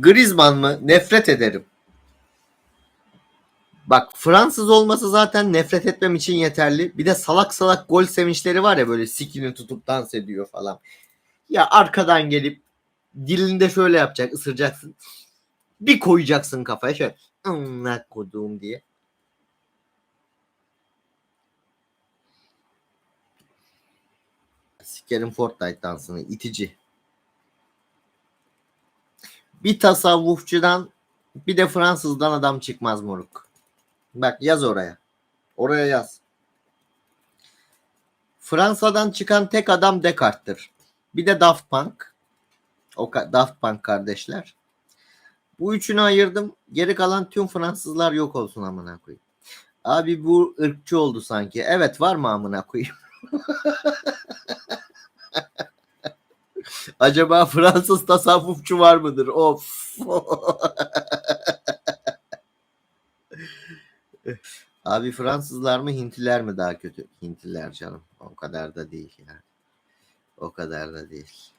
Griezmann mı? Nefret ederim. Bak Fransız olması zaten nefret etmem için yeterli. Bir de salak salak gol sevinçleri var ya böyle sikini tutup dans ediyor falan. Ya arkadan gelip dilinde şöyle yapacak ısıracaksın. Bir koyacaksın kafaya şöyle. Amına koduğum diye. Sikerim Fortnite dansını itici. Bir tasavvufçudan bir de Fransızdan adam çıkmaz moruk. Bak yaz oraya. Oraya yaz. Fransa'dan çıkan tek adam Descartes'tir. Bir de Daft Punk. O Daft Punk kardeşler. Bu üçünü ayırdım. Geri kalan tüm Fransızlar yok olsun amına koyayım. Abi bu ırkçı oldu sanki. Evet var mı amına koyayım? Acaba Fransız tasavvufçu var mıdır? Of. Abi Fransızlar mı Hintliler mi daha kötü? Hintliler canım. O kadar da değil yani. O kadar da değil.